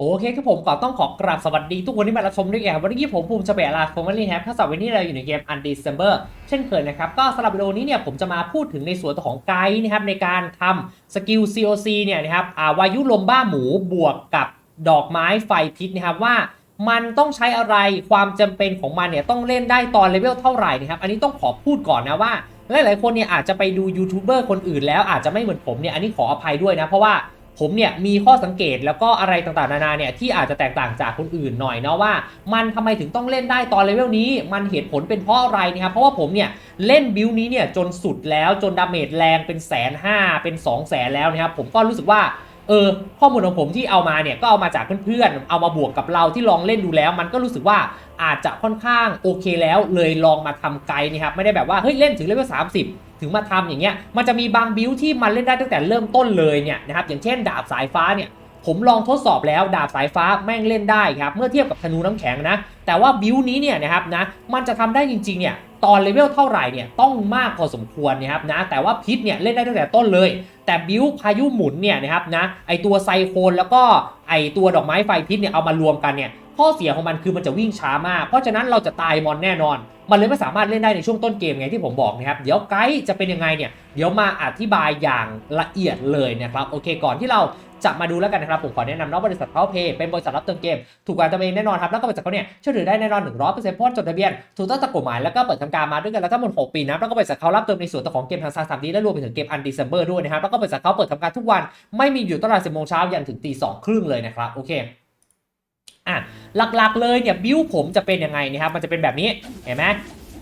โอเคครับผมก็ต้องขอกราบสวัสดีทุกคนที่มารับชมด้วยกันครับวันนี้ผมภูมิเฉเบลาฟอร์มาลีแฮปถ้าสัปดาห์นี้เราอยู่ในเกม u n d e c e m b e r เช่นเคยนะครับ ก็สำหรับวิดีโอนี้เนี่ยผมจะมาพูดถึงในส่วนของไกด์นะครับในการทำสกิล COC เนี่ยนะครับอ่าวายุลมบ้าหมูบวกกับดอกไม้ไฟพิษนะครับว่ามันต้องใช้อะไรความจำเป็นของมันเนี่ยต้องเล่นได้ตอนเลเวลเท่าไหร่นะครับอันนี้ต้องขอพูดก่อนนะว่าหลายๆคนเนี่ยอาจจะไปดูยูทูบเบอร์คนอื่นแล้วอาจจะไม่เหมือนผมเนี่ยอันนี้ขออภัยด้วยนะเพราะว่า ผมเนี่ยมีข้อสังเกตแล้วก็อะไรต่างๆนานาเนี่ยที่อาจจะแตกต่างจากคนอื่นหน่อยเนาะว่า มันทำไมถึงต้องเล่นได้ตอนเลเวลนี้ มันเหตุผลเป็นเพราะอะไรนะครับเพราะว่าผมเนี่ยเล่นบิลนี้เนี่ยจนสุดแล้วจนดาเมจแรงเป็นแสนห้าเป็น2องแสนแล้วนะครับผมก็รู้สึกว่า เออข้อมูลของผมที่เอามาเนี่ยก็เอามาจากเพื่อนๆ เอามาบวกกับเราที่ลองเล่นดูแล้ว มันก็รู้สึกว่าอาจจะค่อนข้างโอเคแล้วเลยลองมาทำไกด์นะครับไม่ได้แบบว่าเฮ้ยเล่นถึงเลเวล30ถึงมาทำอย่างเงี้ยมันจะมีบางบิลที่มันเล่นได้ตั้งแต่เริ่มต้นเลยเนี่ยนะครับอย่างเช่นดาบสายฟ้าเนี่ย ผมลองทดสอบแล้วดาบสายฟ้าแม่งเล่นได้ครับ เมื่อเทียบกับธนูน้ำแข็งนะ แต่ว่าบิวนี้เนี่ยนะครับนะ มันจะทำได้จริงๆเนี่ยตอนเลเวลเท่าไหร่เนี่ยต้องมากพอสมควรนะครับนะ แต่ว่าพิษเนี่ยเล่นได้ตั้งแต่ต้นเลย แต่บิวพายุหมุนเนี่ยนะครับนะ ไอตัวไซโคนแล้วก็ไอตัวดอกไม้ไฟพิษเนี่ยเอามารวมกันเนี่ยข้อเสียของมันคือมันจะวิ่งช้ามาก เพราะฉะนั้นเราจะตายมอนแน่นอน มันเลยไม่สามารถเล่นได้ในช่วงต้นเกมไงที่ผมบอกนะครับ เดี๋ยวไกด์จะเป็นยังไงเนี่ย เดี๋ยวมาอธิบายอย่างละเอียดเลยนะครับ โอเค ก่อนที่เรา จะมาดูแล้วกันนะครับผมขอแนะนำนะบริษัทเขาเพย์เป็นบริษัทรับเติมเกม ถูกกว่าตัวเองแน่นอนครับแล้วก็บริษัทเขาเนี่ยเชื่อถือได้แน่นอน100%เพราะว่าจดทะเบียนถูกต้องตามกฎหมายแล้วก็เปิดทำการมาด้วยกันแล้วทั้งหมด6ปีนะแล้วก็บริษัทเขารับเติมในส่วนของเกมทางซาสามดีและรวมไปถึงเกมอันดีเซมเบอร์ด้วยนะครับแล้วก็บริษัทเขาเปิดทำการทุกวันไม่มีอยู่ตลอด10โมงเช้ายันถึงตีสองครึ่งเลยนะครับโอเคอะหลักๆเลยเนี่ยบิวผมจะเป็นยังไงนะครับมันจะเป็นแบบนี้เห็นไหม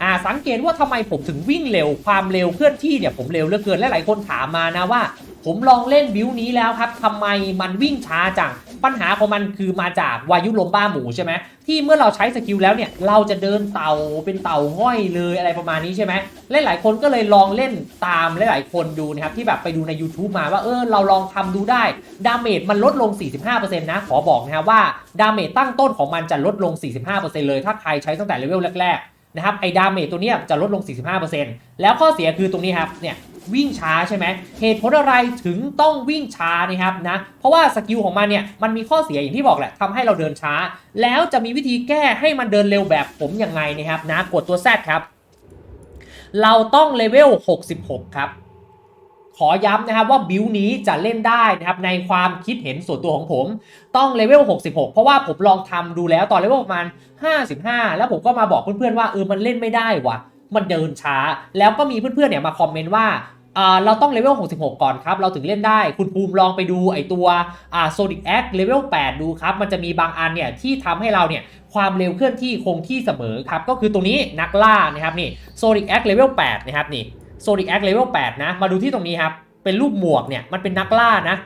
อ่าสังเกตว่าทำไมผมถึงวิ่งเร็วความเร็วเคลื่อนที่เนี่ยผมเร็วเหลือเกินและหลายคนถามมานะว่า ผมลองเล่นบิวนี้แล้วครับทำไมมันวิ่งช้าจังปัญหาของมันคือมาจากวายุลมบ้าหมูใช่ไหมที่เมื่อเราใช้สกิลแล้วเนี่ยเราจะเดินเต่าเป็นเต่าง่อยเลยอะไรประมาณนี้ใช่ไหมและหลายคนก็เลยลองเล่นตามหลายๆคนดูนะครับที่แบบไปดูใน YouTube มาว่าเออเราลองทำดูได้ดาเมจมันลดลง 45%นะขอบอกนะครับว่าดาเมจตั้งต้นของมันจะลดลง 45%เลย ถ้าใครใช้ตั้งแต่เลเวลแรกๆ นะครับไอ้ดาเมจตัวนี้จะลดลง 45%แล้วข้อเสียคือตรงนี้ครับเนี่ยวิ่งช้าใช่ไหมเหตุผลอะไรถึงต้องวิ่งช้านะครับนะเพราะว่าสกิลของมันเนี่ยมันมีข้อเสียอย่างที่บอกแหละทำให้เราเดินช้า แล้วจะมีวิธีแก้ให้มันเดินเร็วแบบผมยังไงนะครับนะกดตัว Z ครับ เราต้องเลเวล 66 ครับ ขอย้ำนะครับว่าบิวนี้จะเล่นได้นะครับในความคิดเห็นส่วนตัวของผม ต้องเลเวล 66 เพราะว่าผมลองทำดูแล้วตอนเลเวลประมาณ 55 แล้วผมก็มาบอกเพื่อนๆว่าเออมันเล่นไม่ได้วะมันเดินช้า แล้วก็มีเพื่อนๆเนี่ยมาคอมเมนต์ว่าอ่าเราต้องเลเวล 66 ก่อนครับ เราถึงเล่นได้ คุณภูมิลองไปดูไอตัวโซดิกแอคเลเวล 8 ดูครับ มันจะมีบางอันเนี่ยที่ทำให้เราเนี่ยความเร็วเคลื่อนที่คงที่เสมอครับ ก็คือตรงนี้นักล่านะครับนี่โซดิกแอคเลเวล 8 นะครับนี่ โซนิกแอคเลเวล8นะ มาดูที่ตรงนี้ครับ เป็นรูปหมวกเนี่ยมันเป็นนักล่านะ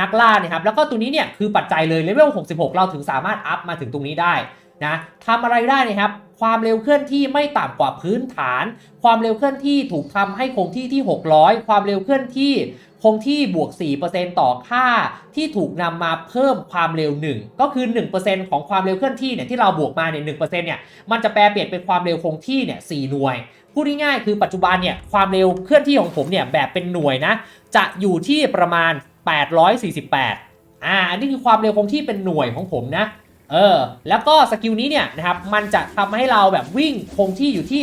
นักล่าเนี่ยครับ แล้วก็ตัวนี้เนี่ยคือปัจจัยเลยเลเวล66 เราถึงสามารถอัพมาถึงตรงนี้ได้นะทำอะไรได้นะครับ ความเร็วเคลื่อนที่ไม่ต่ำกว่าพื้นฐาน ความเร็วเคลื่อนที่ถูกทำให้คงที่ที่ 600 ความเร็วเคลื่อนที่ คงที่บวก 4%ต่อค่าที่ถูกนำมาเพิ่มความเร็ว 1 ก็คือ 1%ของความเร็วเคลื่อนที่เนี่ยที่เราบวกมาเนี่ย1%เนี่ยมันจะแปลเปลี่ยนเป็นความเร็วคงที่เนี่ย4หน่วยพูดง่ายๆคือปัจจุบันเนี่ยความเร็วเคลื่อนที่ของผมเนี่ยแบบเป็นหน่วยนะจะอยู่ที่ประมาณ 848อ่าอันนี้คือความเร็วคงที่เป็นหน่วยของผมนะ เออ แล้วก็สกิลนี้เนี่ยนะครับ มันจะทำให้เราแบบวิ่งคงที่อยู่ที่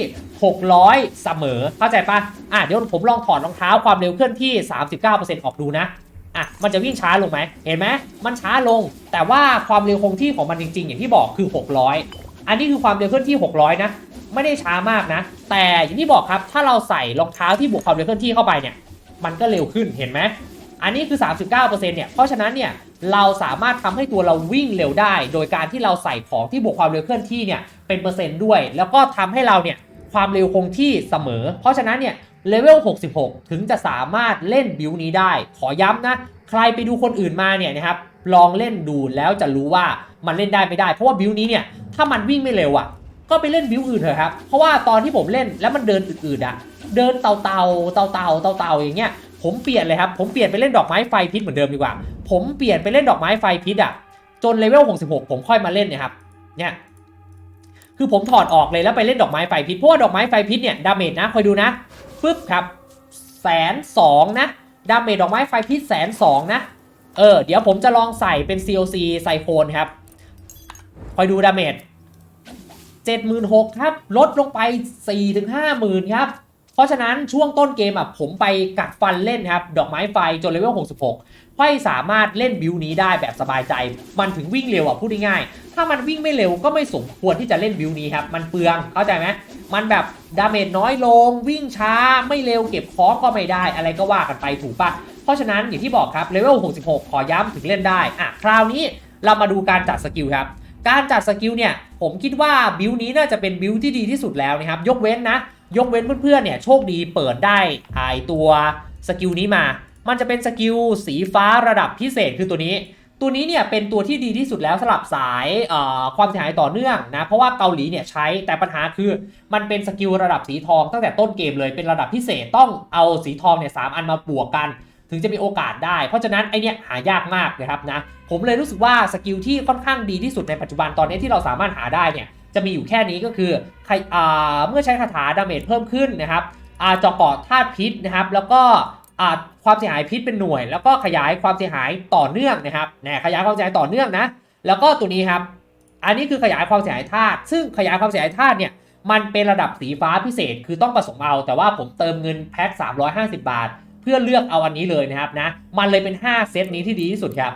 600 เสมอ เข้าใจปะอะเดี๋ยวผมลองถอดรองเท้าความเร็วเคลื่อนที่ 39%ออกดูนะอะมันจะวิ่งช้าลงไหม เห็นไหม มันช้าลง แต่ว่าความเร็วคงที่ของมันจริง ๆ อย่างที่บอกคือ 600 อันนี้คือความเร็วเคลื่อนที่ 600 นะ ไม่ได้ช้ามากนะ แต่อย่างที่บอกครับ ถ้าเราใส่รองเท้าที่บวกความเร็วเคลื่อนที่เข้าไปเนี่ย มันก็เร็วขึ้น เห็นไหม อันนี้คือ 39%เนี่ย เพราะฉะนั้นเนี่ย เราสามารถทำให้ตัวเราวิ่งเร็วได้ โดยการที่เราใส่ของที่บวกความเร็วเคลื่อนที่เนี่ยเป็นเปอร์เซ็นต์ด้วย แล้วก็ทำให้เราเนี่ยความเร็วคงที่เสมอ เพราะฉะนั้นเนี่ยเลเวล 66 ถึงจะสามารถเล่นบิวนี้ได้ ขอย้ำนะ ใครไปดูคนอื่นมาเนี่ยนะครับ ลองเล่นดูแล้วจะรู้ว่ามันเล่นได้ไม่ได้ เพราะว่าบิวนี้เนี่ย ถ้ามันวิ่งไม่เร็วอะ ก็ไปเล่นบิวอื่นเถอะครับ เพราะว่าตอนที่ผมเล่นแล้วมันเดินอื่นๆอะ เดินเตาเตาเตาเตาเตาเตาอย่างเงี้ย ผมเปลี่ยนเลยครับ ผมเปลี่ยนไปเล่นดอกไม้ไฟพิษเหมือนเดิมดีกว่า ผมเปลี่ยนไปเล่นดอกไม้ไฟพิษอะ จนเลเวล 66 ผมค่อยมาเล่นเนี่ยครับ เนี่ย คือผมถอดออกเลยแล้วไปเล่นดอกไม้ไฟพิษ เพราะว่าดอกไม้ไฟพิษเนี่ยดาเมจนะคอยดูนะ ปึ๊บครับแสนสองนะ ดาเมจดอกไม้ไฟพิษแสนสองนะ เออ เดี๋ยวผมจะลองใส่เป็น COC ไซโคนครับ คอยดูดาเมจ 76,000ครับ ลดลงไป 4-50,000ครับ เพราะฉะนั้นช่วงต้นเกมอะผมไปกัดฟันเล่นครับ ดอกไม้ไฟจนเลเวล 66 ค่อยสามารถเล่นบิวนี้ได้แบบสบายใจ มันถึงวิ่งเร็วอะพูดง่ายๆถ้ามันวิ่งไม่เร็วก็ไม่สมควรที่จะเล่นบิวนี้ครับ มันเปลืองเข้าใจไหมมันแบบดาเมจน้อยลง วิ่งช้าไม่เร็วเก็บของก็ไม่ได้อะไรก็ว่ากันไปถูกปะเพราะฉะนั้นอย่างที่บอกครับเลเวล 66 ขอย้ำถึงเล่นได้อะคราวนี้เรามาดูการจัดสกิลครับการจัดสกิลเนี่ยผมคิดว่าบิวนี้น่าจะเป็นบิวที่ดีที่สุดแล้วนะครับยกเว้นนะ ยกเว้นเพื่อนๆเนี่ยโชคดีเปิดได้ไอตัวสกิลนี้มา มันจะเป็นสกิลสีฟ้าระดับพิเศษคือตัวนี้ ตัวนี้เนี่ยเป็นตัวที่ดีที่สุดแล้วสำหรับสายความเสียหายต่อเนื่องนะ เพราะว่าเกาหลีเนี่ยใช้แต่ปัญหาคือ มันเป็นสกิลระดับสีทองตั้งแต่ต้นเกมเลยเป็นระดับพิเศษต้องเอาสีทองเนี่ยสามอันมาบวกกัน ถึงจะมีโอกาสได้ เพราะฉะนั้นไอเนี่ยหายากมากนะครับนะ ผมเลยรู้สึกว่าสกิลที่ค่อนข้างดีที่สุดในปัจจุบันตอนนี้ที่เราสามารถหาได้เนี่ย จะมีอยู่แค่นี้ก็คือใครอ่าเมื่อใช้คาถาดาเมจเพิ่มขึ้นนะครับอาจาะเกาะธาตุพิษนะครับ แล้วก็ความเสียหายพิษเป็นหน่วย แล้วก็ขยายความเสียหายต่อเนื่องนะครับเนี่ยขยายความเสียหายต่อเนื่องนะแล้วก็ตัวนี้ครับ อันนี้คือขยายความเสียหายธาตุซึ่งขยายความเสียหายธาตุเนี่ยมันเป็นระดับสีฟ้าพิเศษคือต้องผสมเอา แต่ว่าผมเติมเงินแพ็ค350 บาท เพื่อเลือกเอาอันนี้เลยนะครับนะมันเลยเป็น 5 เซตนี้ที่ดีที่สุดครับ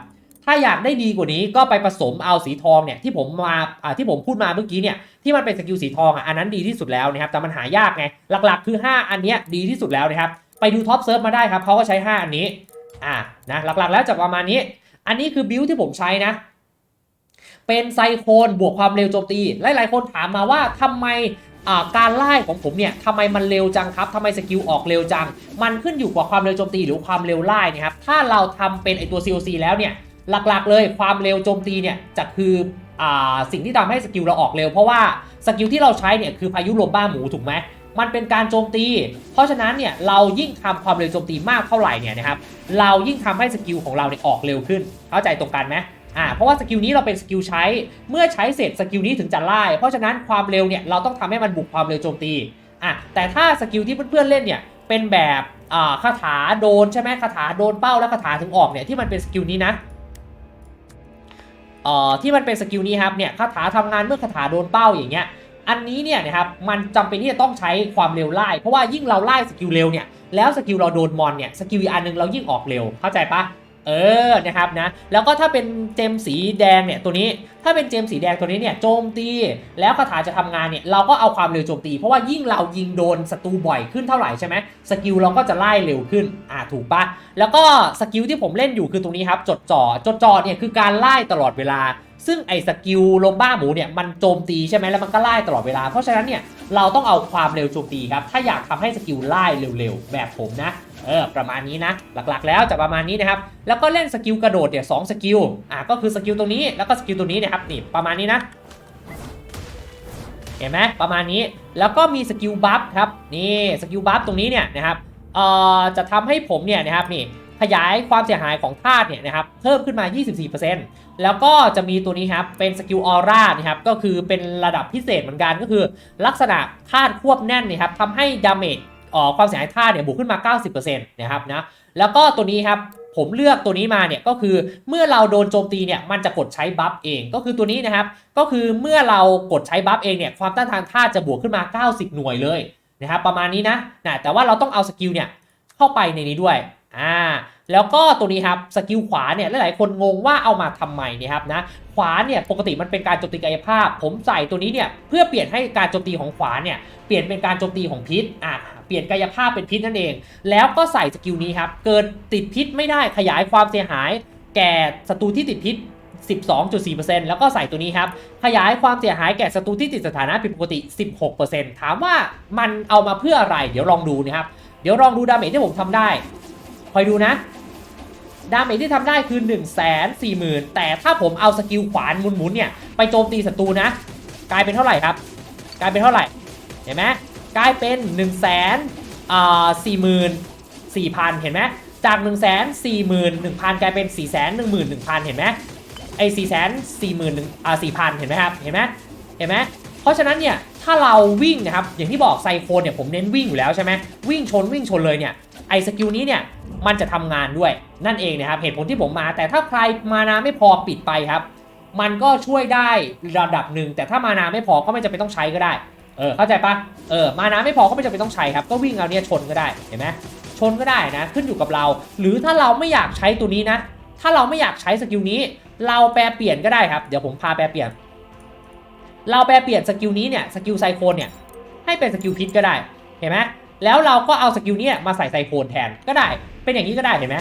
ถ้าอยากได้ดีกว่านี้ก็ไปผสมเอาสีทองเนี่ยที่ผมมาที่ผมพูดมาเมื่อกี้เนี่ยที่มันเป็นสกิลสีทองอะอันนั้นดีที่สุดแล้วนะครับแต่มันหายากไงหลักๆ คือ 5 อันเนี้ยดีที่สุดแล้วนะครับไปดูท็อปเซิร์ฟมาได้ครับเขาก็ใช้ 5 อันนี้อ่านะหลักๆแล้วจะประมาณนี้ อันนี้คือบิลที่ผมใช้นะเป็นไซโคนบวกความเร็วโจมตีหลายๆคนถามมาว่าทำไมการไล่ของผมเนี่ยทำไมมันเร็วจังครับทำไมสกิลออกเร็วจัง มันขึ้นอยู่กับความเร็วโจมตีหรือความเร็วไล่นะครับถ้าเราทำเป็นไอตัว COC แล้วเนี่ย หลักๆ เลยความเร็วโจมตีเนี่ยจะคืออสิ่งที่ทำให้สกิลเราออกเร็ว เพราะว่าสกิลที่เราใช้เนี่ยคือพายุลมบ้าหมูถูกไหมมันเป็นการโจมตี เพราะฉะนั้นเนี่ยเรายิ่งทำความเร็วโจมตีมากเท่าไหร่เนี่ยนะครับเรายิ่งทำให้สกิลของเราเนี่ยออกเร็วขึ้น เข้าใจตรงกันไหมอ่าเพราะว่าสกิลนี้เราเป็นสกิลใช้ เมื่อใช้เสร็จสกิลนี้ถึงจะไล่ เพราะฉะนั้นความเร็วเนี่ยเราต้องทำให้มันบุกความเร็วโจมตีอะแต่ถ้าสกิลที่เพื่อนๆเล่นเนี่ยเป็นแบบอ่าคาถาโดนใช่ไหมคาถาโดนเป้าแล้วคาถาถึงออกเนี่ยที่มันเป็นสกิลนี้นะ อ่อที่มันเป็นสกิลนี้ครับเนี่ยคาถาทำงานเมื่อคาถาโดนเป้าอย่างเงี้ยอันนี้เนี่ยนะครับมันจำเป็นที่จะต้องใช้ความเร็วไล่เพราะว่ายิ่งเราไล่สกิลเร็วเนี่ยแล้วสกิลเราโดนมอนเนี่ยสกิลอีกอันหนึงเรายิ่งออกเร็วเข้าใจปะ เออนะครับนะแล้วก็ถ้าเป็นเจมสีแดงเนี่ยตัวนี้ถ้าเป็นเจมสีแดงตัวนี้เนี่ยโจมตี แล้วคาถาจะทำงานเนี่ยเราก็เอาความเร็วโจมตี เพราะว่ายิ่งเรายิงโดนศัตรูบ่อยขึ้นเท่าไหร่ใช่ไหมสกิลเราก็จะไล่เร็วขึ้นอ่าถูกปะแล้วก็สกิลที่ผมเล่นอยู่คือตรงนี้ครับจดจ่อจดจ่อเนี่ยคือการไล่ตลอดเวลา ซึ่งไอ้สกิลลมบ้าหมูเนี่ยมันโจมตีใช่ไหมแล้วมันก็ไล่ตลอดเวลาเพราะฉะนั้นเนี่ยเราต้องเอาความเร็วโจมตีครับถ้าอยากทำให้สกิลไล่เร็วๆแบบผมนะ เออประมาณนี้นะ หลักๆ แล้วจะประมาณนี้นะครับ แล้วก็เล่นสกิลกระโดดเนี่ยสองสกิลอะก็คือสกิลตรงนี้แล้วก็สกิลตัวนี้นะครับนี่ประมาณนี้นะเห็นไหมประมาณนี้แล้วก็มีสกิลบัฟครับนี่สกิลบัฟตรงนี้เนี่ยนะครับเอ่อจะทำให้ผมเนี่ยนะครับนี่ขยายความเสียหายของธาตุเนี่ยนะครับเพิ่มขึ้นมา 24%แล้วก็จะมีตัวนี้ครับเป็นสกิลออร่านะครับก็คือเป็นระดับพิเศษเหมือนกันก็คือ ลักษณะธาตุควบแน่นนะครับทำให้ดาเมจ ความเสียหายธาตุเนี่ยบวกขึ้นมา 90%นะครับนะแล้วก็ตัวนี้ครับผมเลือกตัวนี้มาเนี่ยก็คือเมื่อเราโดนโจมตีเนี่ยมันจะกดใช้บัฟเองก็คือตัวนี้นะครับ ก็คือเมื่อเรากดใช้บัฟเองเนี่ยความต้านทานธาตุจะบวกขึ้นมา 90 หน่วยเลยนะครับประมาณนี้นะนะแต่ว่าเราต้องเอาสกิลเนี่ยเข้าไปในนี้ด้วยอ่าแล้วก็ตัวนี้ครับสกิลขวาเนี่ยหลายๆคนงงว่าเอามาทำไมเนี่ยครับนะขวาเนี่ยปกติมันเป็นการโจมตีกายภาพ ผมใส่ตัวนี้เนี่ยเพื่อเปลี่ยนให้การโจมตีของขวาเนี่ยเปลี่ยนเป็นการโจมตีของพิษอะ เปลี่ยนกายภาพเป็นพิษนั่นเอง แล้วก็ใส่สกิลนี้ครับ เกิดติดพิษไม่ได้ขยายความเสียหาย แก่ศัตรูที่ติดพิษ 12.4%แล้วก็ใส่ตัวนี้ครับ ขยายความเสียหายแก่ศัตรูที่ติดสถานะผิดปกติ 16%ถามว่ามันเอามาเพื่ออะไร เดี๋ยวลองดูนะครับ เดี๋ยวลองดูดาเมจที่ผมทำได้คอยดูนะดาเมจที่ทำได้คือ 1 4 0 0 0 0 แต่ถ้าผมเอาสกิลขวานหมุนๆเนี่ย ไปโจมตีศัตรูนะ กลายเป็นเท่าไหร่ครับ กลายเป็นเท่าไหร่ เห็นไหม กลายเป็น 1 4 0 0 0 0 4,000 เห็นไหมจาก1 4 1 0 0 0 กลายเป็น 4 1 1 0 0 0 เห็นไหมไอ้สี่แสนสี่หมื่นหนึ่งอ่าสี่พันเห็นไหมครับ เห็นไหมเห็นไหมเพราะฉะนั้นเนี่ย ถ้าเราวิ่งนะครับ อย่างที่บอกไซโคนเนี่ยผมเน้นวิ่งอยู่แล้วใช่ไหมวิ่งชนวิ่งชนเลยเนี่ย ไอ้สกิลนี้เนี่ย มันจะทำงานด้วยนั่นเองนะครับ เหตุผลที่ผมมา แต่ถ้าใครมานาไม่พอปิดไปครับ มันก็ช่วยได้ระดับหนึ่ง แต่ถ้ามานาไม่พอก็ไม่จำเป็นต้องใช้ก็ได้ เออเข้าใจปะเออมานาไม่พอก็ไม่จำเป็นต้องใช้ครับ ก็วิ่งเอาเนี่ยชนก็ได้เห็นไหมชนก็ได้นะ ขึ้นอยู่กับเรา หรือถ้าเราไม่อยากใช้ตัวนี้นะ ถ้าเราไม่อยากใช้สกิลนี้ เราแปลเปลี่ยนก็ได้ครับ เดี๋ยวผมพาแปลเปลี่ยน เราแปลเปลี่ยนสกิลนี้เนี่ยสกิลไซโคนเนี่ยให้เป็นสกิลพิษก็ได้เห็นไหมแล้วเราก็เอาสกิลนี้มาใส่ไซโคนแทนก็ได้ เป็นอย่างนี้ก็ได้เห็นไหม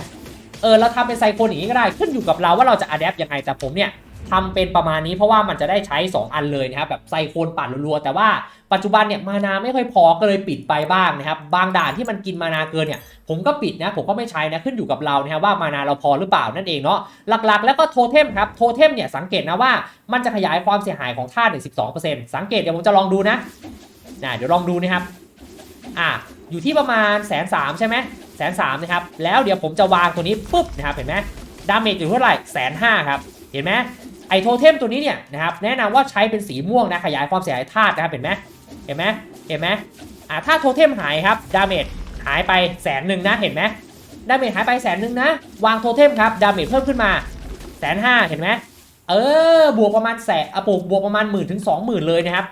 เออเราทำเป็นไซโคนอย่างนี้ก็ได้ขึ้นอยู่กับเราว่าเราจะอัดแอปยังไงแต่ผมเนี่ย ทำเป็นประมาณนี้เพราะว่ามันจะได้ใช้ 2 อันเลยนะครับแบบไซโคนปั่นรัวๆแต่ว่าปัจจุบันเนี่ยมานาไม่ค่อยพอก็เลยปิดไปบ้างนะครับบางด่านที่มันกินมานาเกินเนี่ยผมก็ปิดนะผมก็ไม่ใช้นะขึ้นอยู่กับเรานะครับว่ามานาเราพอหรือเปล่านั่นเองเนาะหลักๆ แล้วก็โทเทมครับโทเทมเนี่ยสังเกตนะว่ามันจะขยายความเสียหายของธาตุเนี่ย12%สังเกตเดี๋ยวผมจะลองดูนะนะเดี๋ยวลองดูนะครับอะอยู่ที่ประมาณแสนสามใช่ไหมแสนสามนะครับแล้วเดี๋ยวผมจะวางตัวนี้ปุ๊บนะครับเห็นไหมดาเมจอยู่เท่าไหร่แสนห้าครับเห็นไหม ไอโทเทมตัวนี้เนี่ยนะครับแนะนำว่าใช้เป็นสีม่วงนะขยายความเสียหายธาตุนะครับเห็นไหมเห็นไหมเห็นไหมอ่าถ้าโทเทมหายครับดาเมจหายไปแสนหนึ่งนะเห็นไหมดาเมจหายไปแสนหนึ่งนะ วางโทเทมครับดาเมจเพิ่มขึ้นมาแสนห้าเห็นไหมเออบวกประมาณแสนอะบวกบวกประมาณหมื่นถึงสองหมื่นเลยนะครับ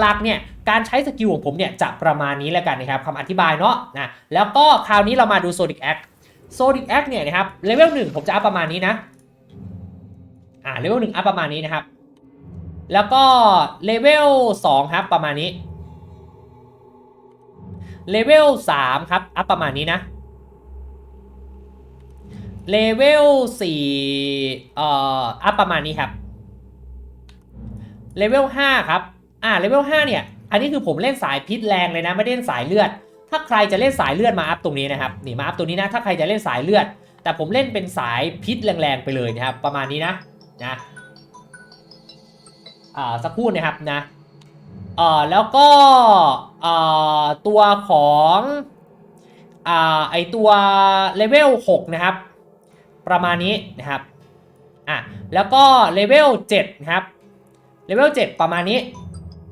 หลักๆเนี่ยการใช้สกิลของผมเนี่ยจะประมาณนี้แล้วกันนะครับคำอธิบายเนาะนะแล้วก็คราวนี้เรามาดูโซดิกแอคโซดิกแอคเนี่ยนะครับเลเวลหนึ่งผมจะอัพประมาณนี้นะ อ่าเลเวลหนึ่งอัพประมาณนี้นะครับ แล้วก็เลเวลสองครับประมาณนี้เลเวลสามครับอัพประมาณนี้นะเลเวลสี่เอ่ออัพประมาณนี้ครับเลเวลห้าครับอ่าเลเวลห้าเนี่ยอันนี้คือผมเล่นสายพิษแรงเลยนะไม่ได้เล่นสายเลือด ถ้าใครจะเล่นสายเลือดมาอัพตรงนี้นะครับนี่มาอัพตรงนี้นะถ้าใครจะเล่นสายเลือด แต่ผมเล่นเป็นสายพิษแรงๆไปเลยนะครับประมาณนี้นะ นะอ่าสักครู่นะครับนะเอ่อแล้วก็เอ่อตัวของอ่าไอตัวเลเวล6นะครับ ประมาณนี้นะครับอะแล้วก็เลเวล7นะครับเลเวล7ประมาณนี้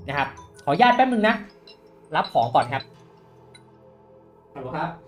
นะครับ ขออนุญาตแป๊บนึงนะ รับของก่อนครับฮัลโหลครับ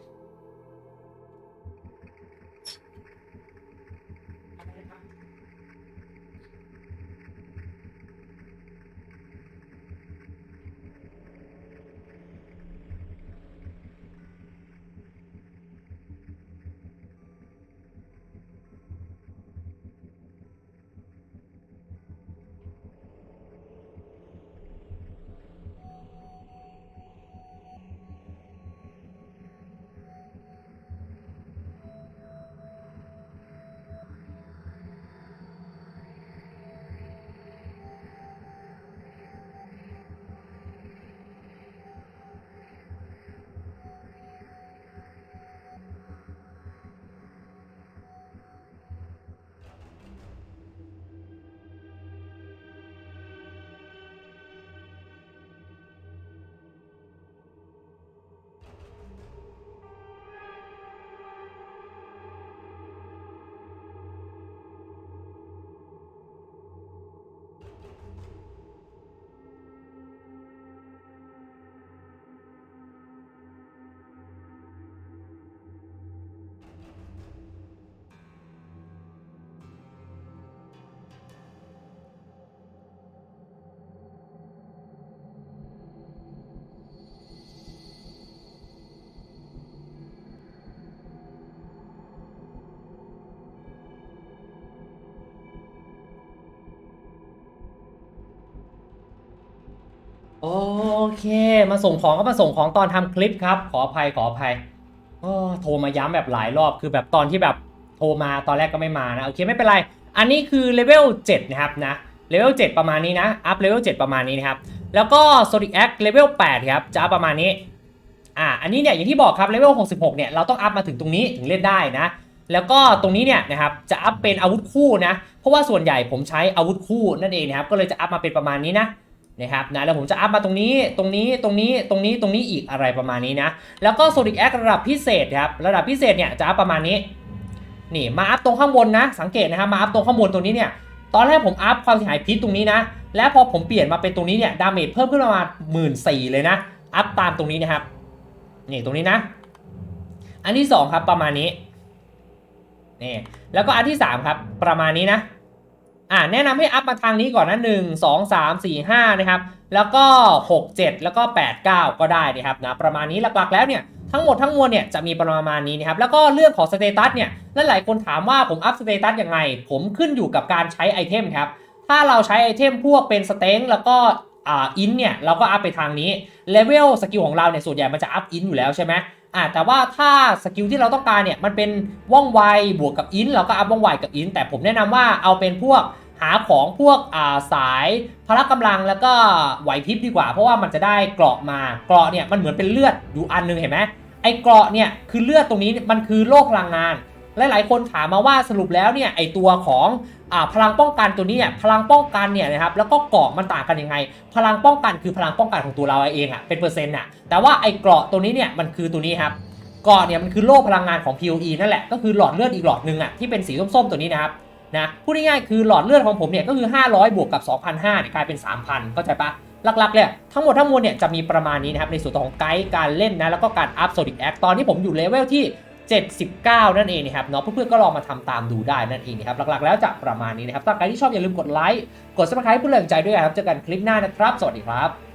เค มาส่งของก็มาส่งของตอนทำคลิปครับ ขออภัยขออภัยโอ้โทรมาย้ำแบบหลายรอบคือแบบตอนที่แบบโทรมาตอนแรกก็ไม่มานะโอเคไม่เป็นไร อันนี้คือเลเวล7นะครับนะเลเวล7ประมาณนี้นะอัพเลเวล7ประมาณนี้นะครับแล้วก็ Sonic X เลเวล8ครับจะประมาณนี้อ่าอันนี้เนี่ยอย่างที่บอกครับเลเวล66เนี่ยเราต้องอัพมาถึงตรงนี้ถึงเล่นได้นะแล้วก็ตรงนี้เนี่ยนะครับจะอัพเป็นอาวุธคู่นะเพราะว่าส่วนใหญ่ผมใช้อาวุธคู่นั่นเองนะครับก็เลยจะอัพมาเป็นประมาณนี้นะ นะครับนะแล้วผมจะอัพมาตรงนี้ตรงนี้ตรงนี้ตรงนี้ตรงนี้อีกอะไรประมาณนี้นะ แล้วก็ Sonic X ระดับพิเศษครับระดับพิเศษเนี่ยจะอัพประมาณนี้นี่มาอัพตรงข้างบนนะ สังเกตนะครับมาอัพตรงข้างบนตรงนี้เนี่ยตอนแรกผมอัพความเสียหายพิษตรงนี้นะ แล้วพอผมเปลี่ยนมาเป็นตรงนี้เนี่ยดาเมจเพิ่มขึ้นประมาณหมื่นสี่เลยนะ อัพตามตรงนี้นะครับนี่ตรงนี้นะ อันที่สองครับประมาณนี้นี่แล้วก็อันที่สามครับ ประมาณนี้นะ อ่าแนะนำให้อัพมาทางนี้ก่อนนะหนึ่งสองสามสี่ห้านะครับ แล้วก็หกเจ็ดแล้วก็แปดเก้าก็ได้นะครับนะประมาณนี้หลักๆแล้วเนี่ยทั้งหมดทั้งมวลเนี่ยจะมีประมาณนี้นะครับแล้วก็เรื่องของสเตตัสเนี่ยลหลายคนถามว่าผมอัพสเตตัสยังไง ผมขึ้นอยู่กับการใช้ไอเทมครับถ้าเราใช้ไอเทมพวกเป็นสเต็งแล้วก็อ่าอินเนี่ยเราก็อัพไปทางนี้เลเวลสกิลของเราเนี่ยส่วนใหญ่มันจะอัพอินอยู่แล้วใช่ไหม อ่าแต่ว่าถ้าสกิลที่เราต้องการเนี่ยมันเป็นว่องไวบวกกับอินเราก็อัพว่องไวกับอินแต่ผมแนะนำว่าเอาเป็นพวกหาของพวกอ่าสายพละกำลังแล้วก็ไหวพริบดีกว่า เพราะว่ามันจะได้เกราะมาเกราะเนี่ยมันเหมือนเป็นเลือดอยู่อันหนึงเห็นไหมไอ้เกราะเนี่ยคือเลือดตรงนี้มันคือโลกพลังงาน หลายๆคนถามมาว่าสรุปแล้วเนี่ยไอตัวของ พลังป้องกันตัวนี้เนี่ยพลังป้องกันเนี่ยนะครับแล้วก็เกราะมันต่างกันยังไง พลังป้องกันคือพลังป้องกันของตัวเราเองอะเป็นเปอร์เซ็นต์อะแต่ว่าไอ้เกราะตัวนี้เนี่ยมันคือตัวนี้ครับเกราะเนี่ยมันคือโล่พลังงานของ POE นั่นแหละก็คือหลอดเลือดอีกหลอดหนึ่งอะที่เป็นสีส้มๆตัวนี้นะครับนะพูดง่ายๆคือหลอดเลือดของผมเนี่ยก็คือ 500 บวกกับ 2,500เนี่ยกลายเป็น 3,000เข้าใจปะหลักๆเนี่ยทั้งหมดทั้งมวลเนี่ยจะมีประมาณนี้นะครับในส่วนของไกด์การเล่นนะแล้วก็การอัพโซดิกแอคตอนนี้ผมอยู่เลเวลที่ 79 นั่นเองนะครับเนาะเพื่อนๆก็ลองมาทำตามดูได้นั่นเองนะครับหลักๆแล้วจะประมาณนี้นะครับถ้าใครที่ชอบอย่าลืมกดไลค์กด subscribe เพื่อแรงใจด้วยนะครับเจอกันคลิปหน้านะครับ สวัสดีครับ